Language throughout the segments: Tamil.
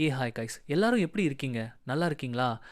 ஏ ஹாய் கைஸ் எல்லாரும் எப்படி இருக்கீங்க? நல்லா இருக்கீங்களா?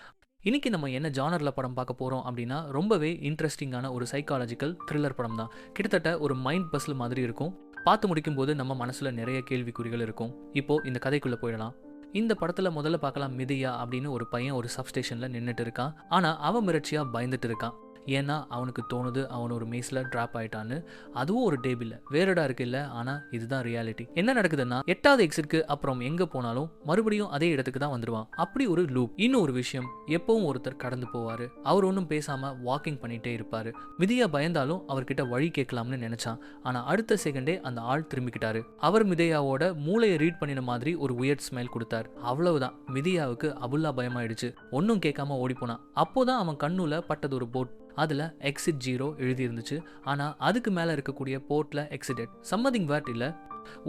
இன்றைக்கி நம்ம என்ன ஜானரில் படம் பார்க்க போகிறோம் அப்படின்னா ரொம்பவே இன்ட்ரெஸ்டிங்கான ஒரு சைக்காலஜிக்கல் த்ரில்லர் படம் தான். கிட்டத்தட்ட ஒரு மைண்ட் பஸ்ஸில் மாதிரி இருக்கும். பார்த்து முடிக்கும்போது நம்ம மனசில் நிறைய கேள்விக்குறிகள் இருக்கும். இப்போது இந்த கதைக்குள்ளே போயிடலாம். இந்த படத்தில் முதல்ல பார்க்கலாம் மிதியா அப்படின்னு ஒரு பையன் ஒரு சப்ஸ்டேஷனில் நின்றுட்டு இருக்கான். ஆனால் அவன் மிரட்சியாக பயந்துட்டு இருக்கான். ஏன்னா அவனுக்கு தோணுது அவன் ஒரு மேஸில் ட்ராப் ஆயிட்டான்னு. அதுவும் ஒரு டேபிள் வேறடா இருக்கு இல்லை ஆனால் இதுதான் ரியாலிட்டி என்ன நடக்குதுன்னா எட்டாவது எக்ஸிட்க்கு அப்புறம் எங்கே போனாலும் மறுபடியும் அதே இடத்துக்கு தான் வந்துடுவான் அப்படி ஒரு லூப் இன்னும் ஒரு விஷயம் எப்பவும் ஒருத்தர் கடந்து போவார். அவர் ஒன்றும் பேசாமல் வாக்கிங் பண்ணிகிட்டே இருப்பார். மிதியா பயந்தாலும் அவர்கிட்ட வழி கேட்கலாம்னு நினச்சான். ஆனால் அடுத்த செகண்டே அந்த ஆள் திரும்பிக்கிட்டாரு. அவர் மிதையாவோட மூளையை ரீட் பண்ணின மாதிரி ஒரு உயர் ஸ்மைல் கொடுத்தார். அவ்வளவுதான். மிதியாவுக்கு அபுல்லா பயமாயிடுச்சு. ஒன்றும் கேட்காம ஓடி போனான் அப்போதான் அவன் கண்ணுல பட்டது ஒரு போட் அதில் எக்ஸிட் ஜீரோ எழுதியிருந்துச்சு. ஆனால் அதுக்கு மேலே இருக்கக்கூடிய போர்ட்டில் எக்ஸிடெட் சம்மதிங் வேர்ட் இல்லை.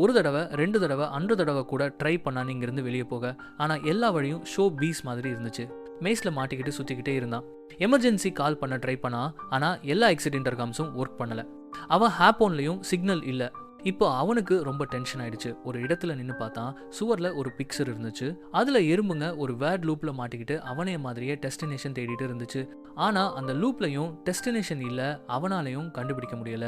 ஒரு தடவை ரெண்டு தடவை அன்று தடவை கூட ட்ரை பண்ணான்னு இங்கேருந்து வெளியே போக. ஆனால் எல்லா வழியும் ஷோ பீஸ் மாதிரி இருந்துச்சு. மேஸில் மாட்டிக்கிட்டு சுற்றிக்கிட்டே இருந்தான். எமர்ஜென்சி கால் பண்ண ட்ரை பண்ணா ஆனால் எல்லா எக்ஸிட் இன்டர்காம்ஸும் ஒர்க் பண்ணலை. அவன் ஹேப்போன்லேயும் சிக்னல் இல்லை. இப்போ அவனுக்கு ரொம்ப டென்ஷன் ஆயிடுச்சு. ஒரு இடத்துல நின்று பார்த்தா சுவரில் ஒரு பிக்சர் இருந்துச்சு. அதில் எறும்புங்க ஒரு வேர்ட் லூப்பில் மாட்டிக்கிட்டு அவனைய மாதிரியே டெஸ்டினேஷன் தேடிட்டு இருந்துச்சு. ஆனால் அந்த லூப்லையும் டெஸ்டினேஷன் இல்லை அவனாலையும் கண்டுபிடிக்க முடியல.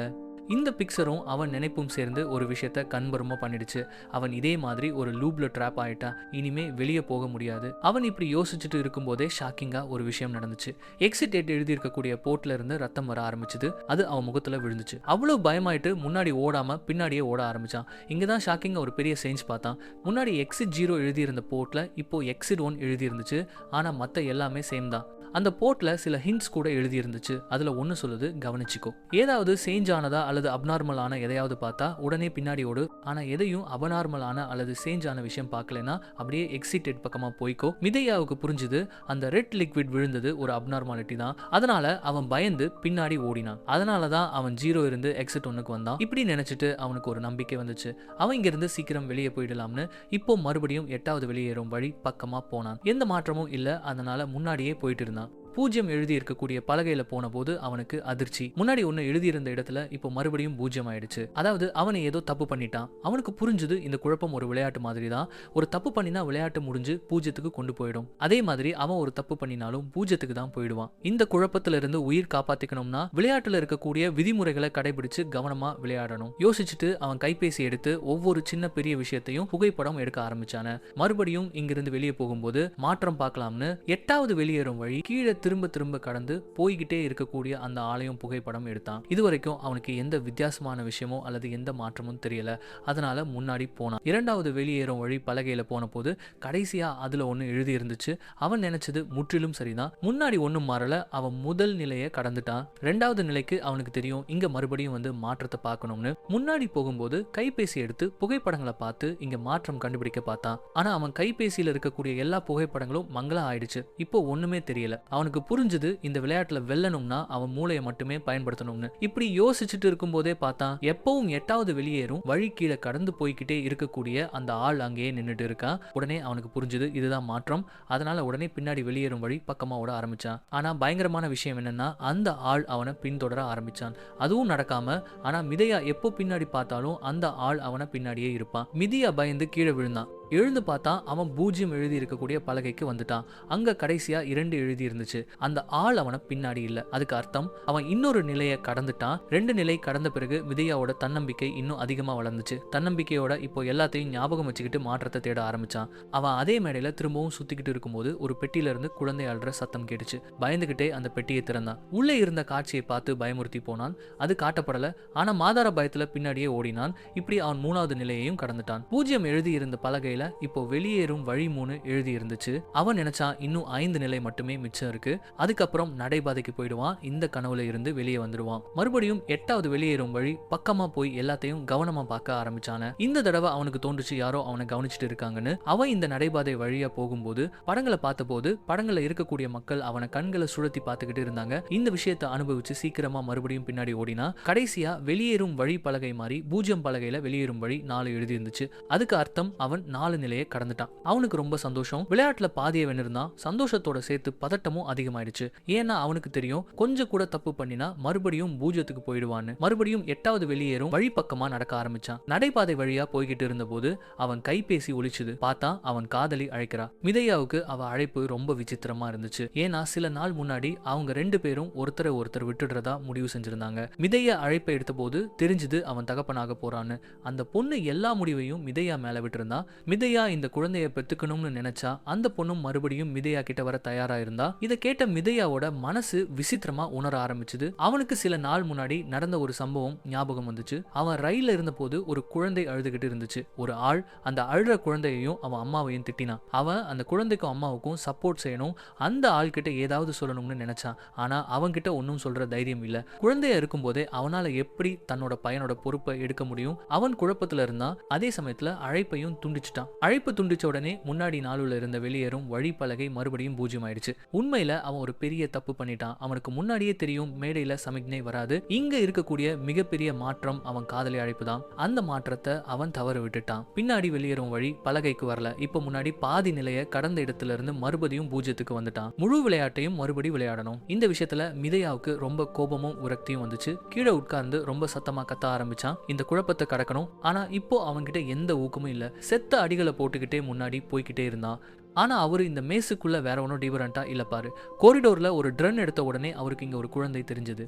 இந்த பிக்சரும் அவன் நினைப்பும் சேர்ந்து ஒரு விஷயத்த கண்பருமா பண்ணிடுச்சு. அவன் இதே மாதிரி ஒரு லூப்ல ட்ராப் ஆயிட்டான் இனிமே வெளியே போக முடியாது. அவன் இப்படி யோசிச்சுட்டு இருக்கும்போதே ஷாக்கிங்கா ஒரு விஷயம் நடந்துச்சு. எக்ஸிட் டேட் எழுதி இருக்கக்கூடிய போர்ட்ல இருந்து ரத்தம் வர ஆரம்பிச்சது. அது அவன் முகத்துல விழுந்துச்சு. அவ்வளவு பயமாயிட்டு முன்னாடி ஓடாம பின்னாடியே ஓட ஆரம்பிச்சான். இங்கதான் ஷாக்கிங்கா ஒரு பெரிய சேஞ்ச் பார்த்தான். முன்னாடி எக்ஸிட் ஜீரோ எழுதியிருந்த போர்ட்ல இப்போ எக்ஸிட் ஒன் எழுதி இருந்துச்சு ஆனா மத்த எல்லாமே சேம் தான். அந்த போர்ட்ல சில ஹிண்ட்ஸ் கூட எழுதியிருந்துச்சு. அதில் ஒன்று சொல்லுது கவனிச்சிக்கோ. ஏதாவது சேஞ்ச் ஆனதா அல்லது அப்நார்மலான எதையாவது பார்த்தா உடனே பின்னாடி ஓடு. ஆனால் எதையும் அபநார்மலான அல்லது சேஞ்ச் ஆன விஷயம் பார்க்கலனா அப்படியே எக்ஸிடெட் பக்கமாக போய்க்கோ. மிதையாவுக்கு புரிஞ்சுது அந்த ரெட் லிக்விட் விழுந்தது ஒரு அப்நார்மாலிட்டி தான். அதனால அவன் பயந்து பின்னாடி ஓடினான். அதனால தான் அவன் ஜீரோ இருந்து எக்ஸிட் ஒன்னுக்கு வந்தான். இப்படி நினைச்சிட்டு அவனுக்கு ஒரு நம்பிக்கை வந்துச்சு. அவன் இங்கிருந்து சீக்கிரம் வெளியே போயிடலாம்னு இப்போ மறுபடியும் எட்டாவது வெளியேறும் வழி பக்கமாக போனான். எந்த மாற்றமும் இல்லை அதனால முன்னாடியே போயிட்டு இருந்தான். பூஜ்யம் எழுதி இருக்கக்கூடிய பலகையில போன போது அவனுக்கு அதிர்ச்சி. முன்னாடி ஒன்னு எழுதியிருந்த இடத்துல இப்போ மறுபடியும் பூஜ்யம் ஆயிடுச்சு. அதாவது அவனை ஏதோ தப்பு பண்ணிட்டான். அவனுக்கு புரிஞ்சுது இந்த குழப்பம் ஒரு விளையாட்டு மாதிரி தான் ஒரு தப்பு பண்ணினா விளையாட்டு முடிஞ்சு பூஜ்யத்துக்கு கொண்டு போயிடும். அதே மாதிரி அவன் ஒரு தப்பு பண்ணினாலும் பூஜ்யத்துக்கு தான் போயிடுவான். இந்த குழப்பத்துல இருந்து உயிர் காப்பாத்திக்கணும்னா விளையாட்டுல இருக்கக்கூடிய விதிமுறைகளை கடைபிடிச்சு கவனமா விளையாடணும். யோசிச்சுட்டு அவன் கைபேசி எடுத்து ஒவ்வொரு சின்ன பெரிய விஷயத்தையும் புகைப்படம் எடுக்க ஆரம்பிச்சான. மறுபடியும் இங்கிருந்து வெளியே போகும்போது மாற்றம் பார்க்கலாம்னு எட்டாவது வெளியேறும் வழி கீழே திரும்ப திரும்ப கடந்து போய்கிட்டே இருக்கக்கூடிய அந்த ஆலயம் புகைப்படம் எடுத்தான். இதுவரைக்கும் அவனுக்கு எந்த வித்தியாசமான விஷயமோ அல்லது எந்த மாற்றமும் தெரியல. அதனால முன்னாடி போனான். இரண்டாவது வெளியேறும் வழி பலகையில போன போது கடைசியா அதுல ஒன்று எழுதி இருந்துச்சு அவன் நினைச்சது முற்றிலும் சரிதான். முன்னாடி ஒன்றும் மாறல. அவன் முதல் நிலையை கடந்துட்டான். ரெண்டாவது நிலைக்கு அவனுக்கு தெரியும் இங்க மறுபடியும் வந்து மாற்றத்தை பார்க்கணும்னு. முன்னாடி போகும்போது கைபேசி எடுத்து புகைப்படங்களை பார்த்து இங்க மாற்றம் கண்டுபிடிக்க பார்த்தான். ஆனா அவன் கைபேசியில இருக்கக்கூடிய எல்லா புகைப்படங்களும் மங்களா ஆயிடுச்சு. இப்போ ஒண்ணுமே தெரியல. அவனுக்கு புரிஞ்சுது இந்த விளையாட்டுல வெல்லணும்னா அவன் மூளையை மட்டுமே பயன்படுத்தணும்னு. இப்படி யோசிச்சுட்டு இருக்கும்போதே பார்த்தா எப்பவும் எட்டாவது வெளியேறும் வழி கீழே கடந்து போய்கிட்டே இருக்கக்கூடிய அந்த ஆள் அங்கேயே நின்றுட்டு இருக்கான் உடனே அவனுக்கு புரிஞ்சுது இதுதான் மாற்றம். அதனால உடனே பின்னாடி வெளியேறும் வழி பக்கமா ஓட ஆரம்பிச்சான். ஆனா பயங்கரமான விஷயம் என்னன்னா அந்த ஆள் அவனை பின்தொடர ஆரம்பிச்சான். அதுவும் நடக்காம ஆனா மிதையா எப்போ பின்னாடி பார்த்தாலும் அந்த ஆள் அவனை பின்னாடியே இருப்பான். மிதியா பயந்து கீழே விழுந்தான். எழுந்து பார்த்தா அவன் பூஜ்யம் எழுதி இருக்கக்கூடிய பலகைக்கு வந்துட்டான். அங்க கடைசியா இரண்டு எழுதி இருந்துச்சு அந்த ஆள் அவனை பின்னாடி இல்ல. அதுக்கு அர்த்தம் அவன் இன்னொரு நிலையை கடந்துட்டான். ரெண்டு நிலை கடந்த பிறகு விதையாவோட தன்னம்பிக்கை இன்னும் அதிகமா வளர்ந்துச்சு. தன்னம்பிக்கையோட இப்போ எல்லாத்தையும் ஞாபகம் வச்சுக்கிட்டு மாற்றத்தை தேட ஆரம்பிச்சான். அவன் அதே மேடையில திரும்பவும் சுத்திக்கிட்டு இருக்கும்போது ஒரு பெட்டியில இருந்து குழந்தை அழுற சத்தம் கேட்டுச்சு. பயந்துகிட்டே அந்த பெட்டியை திறந்தான். உள்ளே இருந்த காட்சியை பார்த்து பயமுறுத்தி போனான். அது காட்டப்படல. ஆனா மாதார பயத்துல பின்னாடியே ஓடினான். இப்படி அவன் மூணாவது நிலையையும் கடந்துட்டான். பூஜ்யம் எழுதியிருந்த பலகையில இப்போ வெளியேறும் வழி மூணு எழுதி இருந்துச்சு அவன் நினைச்சான் இன்னும் ஐந்து நிலை மட்டுமே மிச்சம் இருக்கு. இருக்கு. அதுக்கப்புறம் நடைபாதைக்கு போயிடுவான். இந்த கனவுல இருந்து வெளியே வந்துடுவான். மறுபடியும் எட்டாவது வெளியேறும் வழி பக்கமா போய் எல்லாத்தையும் கவனமா பார்க்க ஆரம்பிச்சான. இந்த தடவை அவனுக்கு தோன்றுச்சு யாரோ அவனை கவனிச்சுட்டு இருக்காங்கன்னு. அவன் இந்த நடைபாதை வழியா போகும்போது படங்களை பார்த்தபோது படங்களில் இருக்கக்கூடிய மக்கள் அவனை கண்களை சுழத்தி பார்த்துக்கிட்டு இருந்தாங்க. இந்த விஷயத்தை அனுபவிச்சு சீக்கிரமா மறுபடியும் பின்னாடி ஓடினா கடைசியா வெளியேறும் வழி பலகை மாதிரி பூஜ்யம் பலகையில வெளியேறும் வழி நாலு எழுதி இருந்துச்சு அதுக்கு அர்த்தம் அவன் நாலு நிலையை கடந்துட்டான். அவனுக்கு ரொம்ப சந்தோஷம். விளையாட்டுல பாதியை வென்னிருந்தான் சந்தோஷத்தோட சேர்த்து பதட்டமும் அதிகம் அதிகமாயிடுச்சு. ஏன்னா அவனுக்கு தெரியும் கொஞ்சம் கூட தப்பு பண்ணினா மறுபடியும் பூஜ்யத்துக்கு போயிடுவான்னு. மறுபடியும் எட்டாவது வெளியேறும் வழிப்பக்கமா நடக்க ஆரம்பிச்சான். நடைபாதை வழியா போய்கிட்டு இருந்தபோது அவன் கைபேசி ஒழிச்சுது பார்த்தா அவன் காதலி அழைக்கிறா. மிதையாவுக்கு அவ அழைப்பு ரொம்ப விசித்திரமா இருந்துச்சு. ஏன்னா சில நாள் முன்னாடி அவங்க ரெண்டு பேரும் ஒருத்தரை ஒருத்தர் விட்டுடுறதா முடிவு செஞ்சிருந்தாங்க. மிதையா அழைப்பை எடுத்த போது தெரிஞ்சது அவன் தகப்பனாக போறான்னு. அந்த பொண்ணு எல்லா முடிவையும் மிதையா மேல விட்டுருந்தா மிதையா இந்த குழந்தைய பெத்துக்கணும்னு நினைச்சா அந்த பொண்ணும் மறுபடியும் மிதையா கிட்ட வர தயாரா இருந்தா இதை கேட்ட மிதையாவோட மனசு விசித்திரமா உணர ஆரம்பிச்சது. அவனுக்கு சில நாள் முன்னாடி நடந்த ஒரு சம்பவம் ஞாபகம் வந்துச்சு. அவன் ரயில்ல இருந்தபோது ஒரு குழந்தை அழுதுகிட்டு இருந்துச்சு. ஒரு ஆள் அந்த அழுற குழந்தையையும் அவன் அம்மாவையும் திட்டினான். அவன் அந்த குழந்தைக்கும் அம்மாவுக்கும் சப்போர்ட் செய்யணும். அந்த ஆள் கிட்ட ஏதாவது சொல்லணும்னு நினைச்சான். ஆனா அவன்கிட்ட ஒன்றும் சொல்ற தைரியம் இல்ல. குழந்தைய இருக்கும்போதே அவனால எப்படி தன்னோட பையனோட பொறுப்பை எடுக்க முடியும்? அவன் குழப்பத்துல இருந்தான். அதே சமயத்துல அழைப்பையும் துண்டிச்சிட்டான். அழைப்பு துண்டிச்ச உடனே முன்னாடி நாளுல இருந்த வெளியேறும் வழிப்பலகை மறுபடியும் பூஜ்யம் ஆயிடுச்சு. உண்மையில அவன் ஒரு பெரிய தப்பு பண்ணிட்டான். அவனுக்கு முன்னாடியே தெரியும் மேடையில சமிக்ஞை வராது. இங்க இருக்கக்கூடிய மிகப்பெரிய மாற்றம் அவன் காதலி அழைப்பு தான் அந்த மாற்றத்தை அவன் தவறு விட்டுட்டான். பின்னாடி வெளியேறும் வழி பலகைக்கு வரல. இப்ப முன்னாடி பாதி நிலைய கடந்த இடத்துல இருந்து மறுபடியும் பூஜ்யத்துக்கு வந்துட்டான். முழு விளையாட்டையும் மறுபடி விளையாடணும். இந்த விஷயத்துல மிதையாவுக்கு ரொம்ப கோபமும் விரக்தியும் வந்துச்சு. கீழே உட்கார்ந்து ரொம்ப சத்தமா கத்த ஆரம்பிச்சான். இந்த குழப்பத்தை கடக்கணும். ஆனா இப்போ அவன்கிட்ட எந்த ஊக்கமும் இல்ல. செத்த அடிகளை போட்டுக்கிட்டே முன்னாடி போய்கிட்டே இருந்தான். ஆனால் அவர் இந்த மேஸுக்குள்ளே வேற ஒன்றும் டிஃபரண்டா இல்லைப்பாரு கோரிடோரில் ஒரு ட்ரன் எடுத்த உடனே அவருக்கு இங்கே ஒரு குழந்தை தெரிஞ்சது.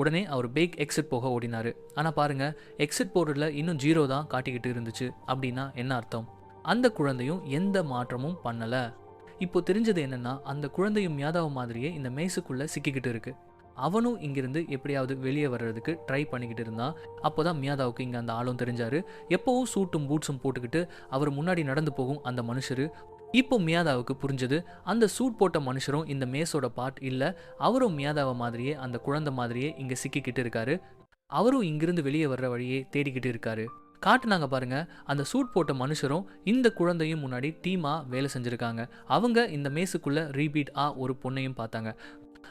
உடனே அவர் பேக் எக்ஸிட் போக ஓடினாரு. ஆனால் பாருங்கள் எக்ஸிட் போர்டில் இன்னும் ஜீரோ தான் காட்டிக்கிட்டு இருந்துச்சு அப்படின்னா என்ன அர்த்தம்? அந்த குழந்தையும் எந்த மாற்றமும் பண்ணலை. இப்போ தெரிஞ்சது என்னன்னா அந்த குழந்தையும் மியாதாவு மாதிரியே இந்த மேஸுக்குள்ளே சிக்கிக்கிட்டு இருக்கு. அவனும் இங்கிருந்து எப்படியாவது வெளியே வர்றதுக்கு ட்ரை பண்ணிக்கிட்டு இருந்தான் அப்போதான் மியாதாவுக்கு இங்கே அந்த ஆளும் தெரிஞ்சார். எப்போவும் சூட்டும் பூட்ஸும் போட்டுக்கிட்டு அவர் முன்னாடி நடந்து போகும் அந்த மனுஷரு இப்போ மியாதாவுக்கு புரிஞ்சது அந்த சூட் போட்ட மனுஷரும் இந்த மேஸோட பார்ட் இல்லை அவரும் மியாதாவை மாதிரியே அந்த குழந்தை மாதிரியே இங்கே சிக்கிக்கிட்டு இருக்காரு. அவரும் இங்கிருந்து வெளியே வர்ற வழியே தேடிக்கிட்டு இருக்காரு. காட்டுனாங்க பாருங்க அந்த சூட் போட்ட மனுஷரும் இந்த குழந்தையும் முன்னாடி டீமாக வேலை செஞ்சுருக்காங்க. அவங்க இந்த மேஸுக்குள்ளே ரீபீட் ஆ ஒரு பொண்ணையும் பார்த்தாங்க.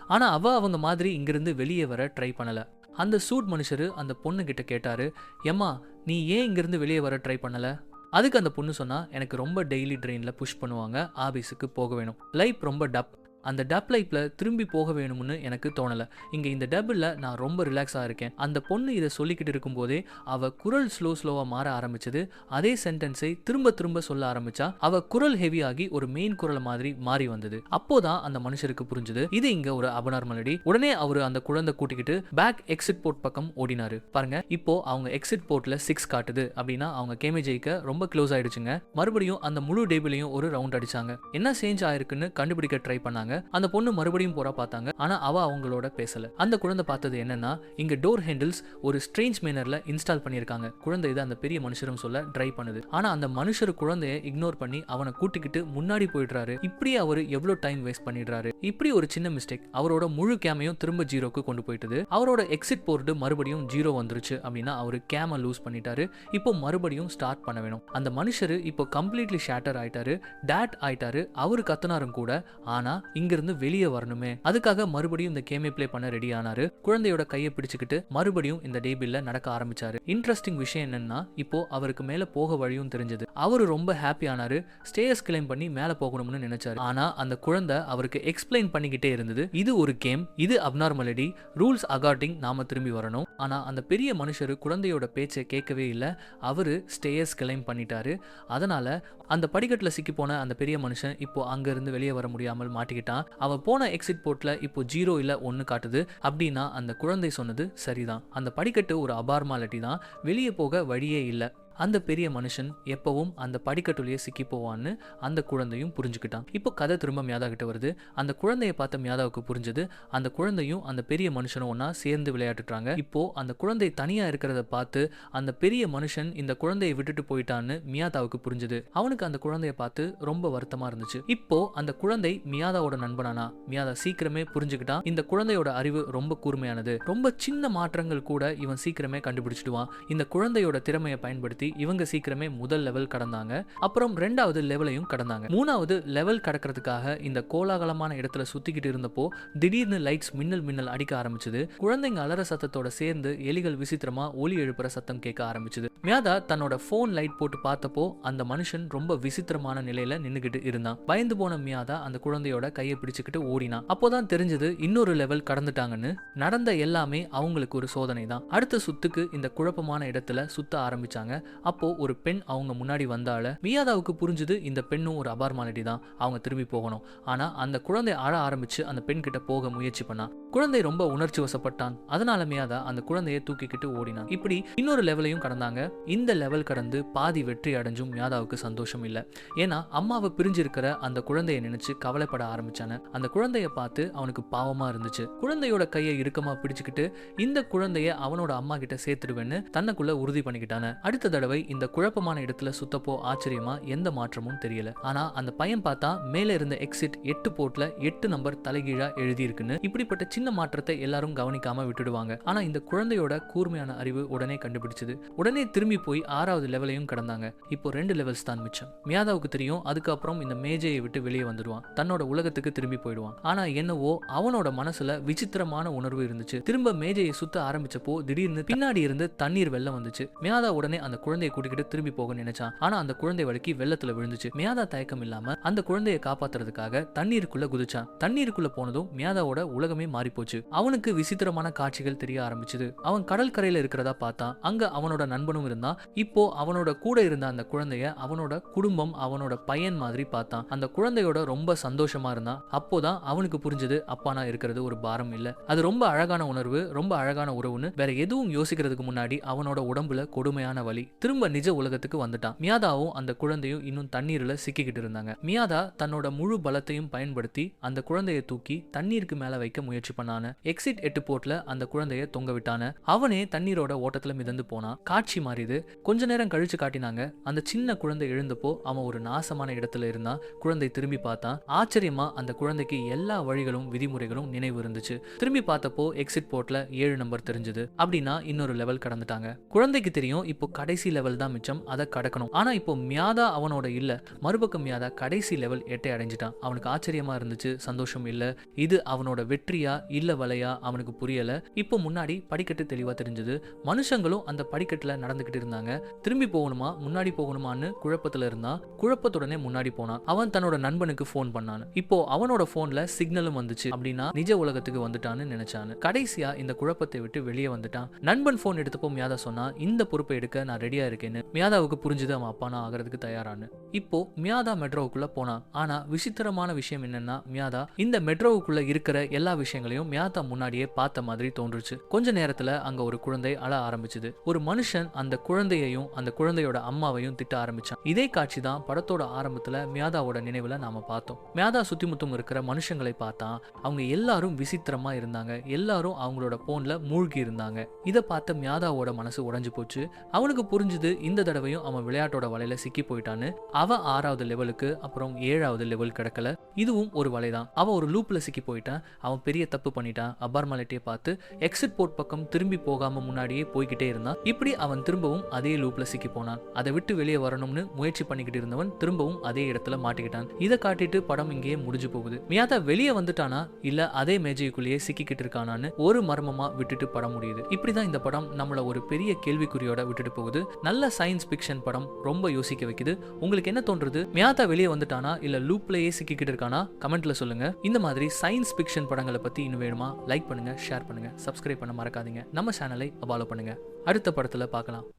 ஆனால் அவ அவங்க மாதிரி இங்கிருந்து வெளியே வர ட்ரை பண்ணலை. அந்த சூட் மனுஷரு அந்த பொண்ணுக்கிட்ட கேட்டார் எம்மா நீ ஏன் இங்கிருந்து வெளியே வர ட்ரை பண்ணலை? அதுக்கு அந்த பொண்ணு சொன்னால் எனக்கு ரொம்ப டெய்லி ட்ரெயினில் புஷ் பண்ணுவாங்க. ஆபீஸுக்கு போக வேணும். லைஃப் ரொம்ப டப் அந்த டப் லைஃப்பில் திரும்பி போக வேணும்னு எனக்கு தோணலை. இங்கே இந்த டப்பில் நான் ரொம்ப ரிலாக்ஸாக இருக்கேன். அந்த பொண்ணு இதை சொல்லிக்கிட்டு இருக்கும்போதே அவள் குரல் ஸ்லோ ஸ்லோவாக மாற ஆரம்பிச்சது. அதே சென்டென்ஸை திரும்ப திரும்ப சொல்ல ஆரம்பிச்சா அவள் குரல் ஹெவியாகி ஒரு மெயின் குரல் மாதிரி மாறி வந்தது. அப்போதான் அந்த மனுஷருக்கு புரிஞ்சுது இது இங்கே ஒரு அபநார்மலடி உடனே அவர் அந்த குழந்தை கூட்டிக்கிட்டு பேக் எக்ஸிட் போர்ட் பக்கம் ஓடினாரு. பாருங்க இப்போ அவங்க எக்ஸிட் போர்ட்டில் சிக்ஸ் காட்டுது அப்படின்னா அவங்க கேமேஜைக்க ஜெயிக்க ரொம்ப க்ளோஸ் ஆயிடுச்சுங்க. மறுபடியும் அந்த முழு டேபிளையும் ஒரு ரவுண்ட் அடிச்சாங்க. என்ன சேஞ்ச் ஆயிருக்குன்னு கண்டுபிடிக்க ட்ரை பண்ணாங்க. அந்த பொண்ணு மறுபடியும் போறா பார்த்தாங்க. ஆனா அவ அவங்களோட பேசல. அந்த குழந்தை பார்த்தது என்னன்னா இங்க டோர் ஹேண்டில்ஸ் ஒரு ஸ்ட்ரேஞ்ச் மேனர்ல இன்ஸ்டால் பண்ணியிருக்காங்க. குழந்தை இதை அந்த பெரிய மனுஷரும் சொல்ல ட்ரை பண்ணுது. ஆனா அந்த மனுஷர் குழந்தைய இக்னோர் பண்ணி அவனை கூட்டிக்கிட்டு முன்னாடி போயிடுறாரு. இப்படியே அவர் எவ்வளவு டைம் வேஸ்ட் பண்ணிடுறாரு. இப்படி ஒரு சின்ன மிஸ்டேக் அவரோட முழு கேமையும் திரும்ப ஜீரோக்கு கொண்டு போயிட்டுது. அவரோட எக்ஸிட் போர்டு மறுபடியும் ஜீரோ வந்துருச்சு அப்படின்னா அவர் கேமை லூஸ் பண்ணிட்டாரு. இப்போ மறுபடியும் ஸ்டார்ட் பண்ண வேணும். அந்த மனுஷரு இப்போ கம்ப்ளீட்லி ஷேட்டர் ஆயிட்டாரு. டேட் ஆயிட்டாரு. அவரு கத்துனாரும் கூட. ஆனா இங்கிருந்து வெளியே வரணுமே. அதுக்காக மறுபடியும் இந்த கேமை பிளே பண்ண ரெடி ஆனாரு. குழந்தையோட கையை பிடிச்சுக்கிட்டு மறுபடியும் இந்த டேபிள்ல நடக்க ஆரம்பிச்சாரு. இன்ட்ரெஸ்டிங் விஷயம் என்னன்னா இப்போ அவருக்கு மேல போக வழியும் தெரிஞ்சது. அவரு ரொம்ப ஹாப்பி ஆனாரு. ஸ்டேயஸ் கிளைம் பண்ணி மேல போகணும்னு நினைச்சாரு. ஆனா அந்த குழந்தை அவருக்கு எக்ஸ்பிளைன் பண்ணிக்கிட்டே இருந்தது. இது ஒரு கேம் இது அப்நார்மலிட்டி ரூல்ஸ் அகார்டிங் நாம திரும்பி வரணும். ஆனா அந்த பெரிய மனுஷரு குழந்தையோட பேச்சை கேட்கவே இல்லை. அவரு ஸ்டேயஸ் கிளைம் பண்ணிட்டாரு. அதனால அந்த படிக்கட்டில் சிக்கி போன அந்த பெரிய மனுஷன் இப்போ அங்கிருந்து வெளியே வர முடியாமல் மாட்டிக்கிட்டான் அவள் போன எக்ஸிட் போர்ட்ல இப்போ ஜீரோ இல்ல ஒன்னு காட்டுது. அப்படின்னா அந்த குழந்தை சொன்னது சரிதான். அந்த படிக்கட்டு ஒரு அபார்மாலிட்டி தான். வெளியே போக வழியே இல்லை. அந்த பெரிய மனுஷன் எப்பவும் அந்த படிக்கட்டுலயே சிக்கி போவான்னு அந்த குழந்தையும் புரிஞ்சுக்கிட்டான். இப்போ கதை திரும்ப மியாதா கிட்ட வருது. அந்த குழந்தைய பார்த்த மியாதாவுக்கு புரிஞ்சது. அந்த குழந்தையும் அந்த பெரிய மனுஷனும் ஒன்னா சேர்ந்து விளையாட்டுறாங்க இப்போ அந்த குழந்தை தனியா இருக்கிறத பார்த்து அந்த பெரிய மனுஷன் இந்த குழந்தையை விட்டுட்டு போயிட்டான்னு மியாதாவுக்கு புரிஞ்சது. அவனுக்கு அந்த குழந்தைய பார்த்து ரொம்ப வருத்தமா இருந்துச்சு. இப்போ அந்த குழந்தை மியாதாவோட நண்பனானா? மியாதா சீக்கிரமே புரிஞ்சுக்கிட்டான். இந்த குழந்தையோட அறிவு ரொம்ப கூர்மையானது. ரொம்ப சின்ன மாற்றங்கள் கூட இவன் சீக்கிரமே கண்டுபிடிச்சிடுவான். இந்த குழந்தையோட திறமையை பயன்படுத்தி இவங்க சீக்கிரமே முதல் லெவல் கடந்தாங்க. அப்புறம் ரெண்டாவது லெவலையும் கடந்தாங்க. மூணாவது லெவல் கடக்கிறதுக்காக இந்த கோலாகலமான இடத்துல சுத்திக்கிட்டு இருந்தப்போ திடீர்னு லைட்ஸ் மின்னல் மின்னல் அடிக்க ஆரம்பிச்சது. குழந்தைங்க அலற சத்தத்தோட சேர்ந்து எலிகள் விசித்திரமா ஒலி எழுப்புற சத்தம் கேட்க ஆரம்பிச்சது. மியாதா தன்னோட ஃபோன் லைட் போட்டு பார்த்தப்போ அந்த மனுஷன் ரொம்ப விசித்திரமான நிலையில நின்னுகிட்டு இருந்தான். பயந்து போன மியாதா அந்த குழந்தையோட கையை பிடிச்சுக்கிட்டு ஓடினான். அப்போதான் தெரிஞ்சது இன்னொரு லெவல் கடந்துட்டாங்கன்னு. நடந்த எல்லாமே அவங்களுக்கு ஒரு சோதனை தான் அடுத்த சுத்துக்கு இந்த குழப்பமான இடத்துல சுத்த ஆரம்பிச்சாங்க. அப்போ ஒரு பெண் அவங்க முன்னாடி வந்தால மியாதாவுக்கு புரிஞ்சுது இந்த பெண்ணும் ஒரு அபார்மாலிட்டி தான் அவங்க திரும்பி போகணும். ஆனா அந்த குழந்தை அழ ஆரம்பிச்சு அந்த பெண் கிட்ட போக முயற்சி பண்ணா. குழந்தை ரொம்ப உணர்ச்சி வசப்பட்டான். அதனால மியாதா அந்த குழந்தையை தூக்கிக்கிட்டு ஓடினான். இப்படி இன்னொரு லெவலையும் கடந்தாங்க. இந்த லெவல் கடந்து பாதி வெற்றி அடைஞ்சும் மியாதாவுக்கு சந்தோஷம் இல்லை. ஏன்னா அம்மாவை பிரிஞ்சிருக்கிற அந்த குழந்தையை நினைச்சு கவலைப்பட ஆரம்பிச்சான அந்த குழந்தைய பார்த்து அவனுக்கு பாவமா இருந்துச்சு. குழந்தையோட கையை இறுக்கமா பிடிச்சுக்கிட்டு இந்த குழந்தைய அவனோட அம்மா கிட்ட சேர்த்துடுவேன்னு தன்னுக்குள்ள உறுதி பண்ணிக்கிட்டான அடுத்த தடவை இந்த குழப்பமான இடத்துல சுத்தப்போ ஆச்சரியமா? எந்த மாற்றமும் தெரியல. ஆனா அந்த பையன் பார்த்தா மேல இருந்த எக்ஸிட் எட்டு போர்ட்ல எட்டு நம்பர் தலைகீழா எழுதி இருக்குன்னு இப்படிப்பட்ட சின்ன மாற்றத்தை எல்லாரும் கவனிக்காம விட்டுடுவாங்க. ஆனா இந்த குழந்தையோட கூர்மையான அறிவு உடனே கண்டுபிடிச்சது. உடனே திரும்பி போய் ஆறாவது லெவலையும் கடந்தாங்க. இப்போ ரெண்டு லெவல்ஸ் தான் மிச்சம். மியாதாவுக்கு தெரியும் அதுக்கப்புறம் இந்த மேஜையை விட்டு வெளியே வந்துடுவான். தன்னோட உலகத்துக்கு திரும்பி போயிடுவான். ஆனா என்னவோ அவனோட மனசுல விசித்திரமான உணர்வு இருந்துச்சு. திரும்ப மேஜையை சுத்த ஆரம்பிச்சப்போ திடீர்னு பின்னாடி இருந்து தண்ணீர் வெள்ளம் வந்துச்சு. மியாதா உடனே அந்த குழந்தையை கூட்டிக்கிட்டு திரும்பி போக நினைச்சான். ஆனா அந்த குழந்தை வழுக்கி வெள்ளத்துல விழுந்துச்சு. மியாதா தயக்கம் இல்லாம அந்த குழந்தையை காப்பாத்துறதுக்காக தண்ணீருக்குள்ள குதிச்சான். தண்ணீருக்குள்ள போனதும் மியாதாவோட உலகமே மாறி போச்சு அவனுக்கு விசித்திரமான காட்சிகள் தெரிய ஆரம்பிச்சது. அவன் கடல் கரையில இருக்கிறதா பார்த்தான் அங்க அவனோட நண்பனும் இருந்தான். இப்போ அவனோட கூட இருந்த அந்த குழந்தைய அவனோட குடும்பம் அவனோட பையன் மாதிரி பார்த்தான். அந்த குழந்தையோட ரொம்ப சந்தோஷமா இருந்தான். அப்போதான் அவனுக்கு புரிஞ்சது அப்பானா இருக்கிறது ஒரு பாரம் இல்ல. அது ரொம்ப அழகான உணர்வு ரொம்ப அழகான உறவுன்னு வேற எதுவும் யோசிக்கிறதுக்கு முன்னாடி அவனோட உடம்புல கொடுமையான வலி. திரும்ப நிஜ உலகத்துக்கு வந்துட்டான். மியாதாவும் அந்த குழந்தையும் இன்னும் தண்ணீர்ல சிக்கிக்கிட்டு இருந்தாங்க. மியாதா தன்னோட முழு பலத்தையும் பயன்படுத்தி அந்த குழந்தையை தூக்கி தண்ணீருக்கு மேல வைக்க முயற்சி பண்ணான. எக்ஸிட் எட்டு போர்ட்ல அந்த குழந்தைய தொங்க விட்டான. அவனே தண்ணீரோட ஓட்டத்துல மிதந்து போனான். காட்சி மாறிது கொஞ்ச நேரம் கழிச்சு காட்டினாங்க. அந்த சின்ன குழந்தை எழுந்தப்போ அவன் ஒரு நாசமான இடத்துல இருந்தான். குழந்தை திரும்பி பார்த்தான். ஆச்சரியமா அந்த குழந்தைக்கு எல்லா வழிகளும் விதிமுறைகளும் நினைவு இருந்துச்சு. திரும்பி பார்த்தப்போ எக்ஸிட் போர்ட்ல ஏழு நம்பர் தெரிஞ்சது. அப்படின்னா இன்னொரு லெவல் கடந்துட்டாங்க. குழந்தைக்கு தெரியும் இப்போ கடைசி லெவல் தான் மிச்சம். அதை கடக்கணும். ஆனா இப்போ மியாதா அவனோட இல்ல. மறுபக்கம் மியாதா கடைசி லெவல் எட்டை அடைஞ்சிட்டான். அவனுக்கு ஆச்சரியமா இருந்துச்சு. சந்தோஷம் இல்ல. இது அவனோட வெற்றியா இல்ல வலையா? அவனுக்கு புரியல. இப்போ முன்னாடி படிக்கட்டு தெளிவா தெரிஞ்சது. மனுஷங்களும் அந்த படிக்கட்டுல நடந்துகிட்டு இருந்தாங்க. திரும்பி போகணுமா? முன்னாடி போகணுமான்னு குழப்பத்துல இருந்தான். குழப்பத்துடனே முன்னாடி போனான். அவன் தன்னோட நண்பனுக்கு ஃபோன் பண்ணான். இப்போ அவனோட போன்ல சிக்னலும் வந்துச்சு. அப்படின்னா நிஜ உலகத்துக்கு வந்துட்டான்னு நினைச்சான். கடைசியா இந்த குழப்பத்தை விட்டு வெளியே வந்துட்டான். நண்பன் ஃபோன் எடுத்தப்போ மியாதா சொன்னா இந்த பொறுப்பை எடுக்க நான் ரெடி ரெடியா இருக்கேன்னு மியாதாவுக்கு புரிஞ்சுது அவன் அப்பா நான் ஆகிறதுக்கு தயாரான்னு. இப்போ மியாதா மெட்ரோவுக்குள்ள போனான். ஆனா விசித்திரமான விஷயம் என்னன்னா மியாதா இந்த மெட்ரோவுக்குள்ள இருக்கிற எல்லா விஷயங்களையும் மியாதா முன்னாடியே பார்த்த மாதிரி தோன்றுச்சு. கொஞ்ச நேரத்துல அங்க ஒரு குழந்தை அழ ஆரம்பிச்சது. ஒரு மனுஷன் அந்த குழந்தையையும் அந்த குழந்தையோட அம்மாவையும் திட்ட ஆரம்பிச்சான். இதே காட்சி தான் படத்தோட ஆரம்பத்துல மியாதாவோட நினைவுல நாம பார்த்தோம். மியாதா சுத்தி முத்தும் இருக்கிற மனுஷங்களை பார்த்தா அவங்க எல்லாரும் விசித்திரமா இருந்தாங்க. எல்லாரும் அவங்களோட போன்ல மூழ்கி இருந்தாங்க. இதை பார்த்த மியாதாவோட மனசு உடஞ்சு போச்சு. அவனுக்கு புரிஞ்சு புரிஞ்சுது இந்த தடவையும் அவன் விளையாட்டோட வலையில சிக்கி போயிட்டான்னு அவ ஆறாவது லெவலுக்கு அப்புறம் ஏழாவது லெவல் கிடக்கல. இதுவும் ஒரு வலை தான் அவன் ஒரு லூப்ல சிக்கி போயிட்டான். அவன் பெரிய தப்பு பண்ணிட்டான். அபார்மாலிட்டியை பார்த்து எக்ஸிட் போர்ட் பக்கம் திரும்பி போகாம முன்னாடியே போய்கிட்டே இருந்தான். இப்படி அவன் திரும்பவும் அதே லூப்ல சிக்கி போனான். அதை விட்டு வெளியே வரணும்னு முயற்சி பண்ணிக்கிட்டு இருந்தவன் திரும்பவும் அதே இடத்துல மாட்டிக்கிட்டான். இதை காட்டிட்டு படம் இங்கேயே முடிஞ்சு போகுது. மியாதா வெளியே வந்துட்டானா? இல்ல அதே மேஜைக்குள்ளேயே சிக்கிக்கிட்டு இருக்கானான்னு ஒரு மர்மமா விட்டுட்டு படம் முடியுது. இப்படிதான் இந்த படம் நம்மள ஒரு பெரிய கேள்விக்குறியோட விட்டுட்டு போகுது. நல்ல சயின்ஸ் ஃபிக்ஷன் படம் ரொம்ப யோசிக்க வைக்குது. உங்களுக்கு என்ன தோன்றுது? மியாத்தா வெளியே வந்துட்டானா? இல்ல லூப்லயே சிக்கிக்கிட்டு இருக்கானா? கமெண்ட்ல சொல்லுங்க. இந்த மாதிரி சயின்ஸ் ஃபிக்ஷன் படங்களை பத்தி இன்னும் வேணுமா? லைக் பண்ணுங்க ஷேர் பண்ணுங்க சப்ஸ்கிரைப் பண்ண மறக்காதீங்க. நம்ம சேனலை ஃபாலோ பண்ணுங்க. அடுத்த படத்துல பார்க்கலாம்.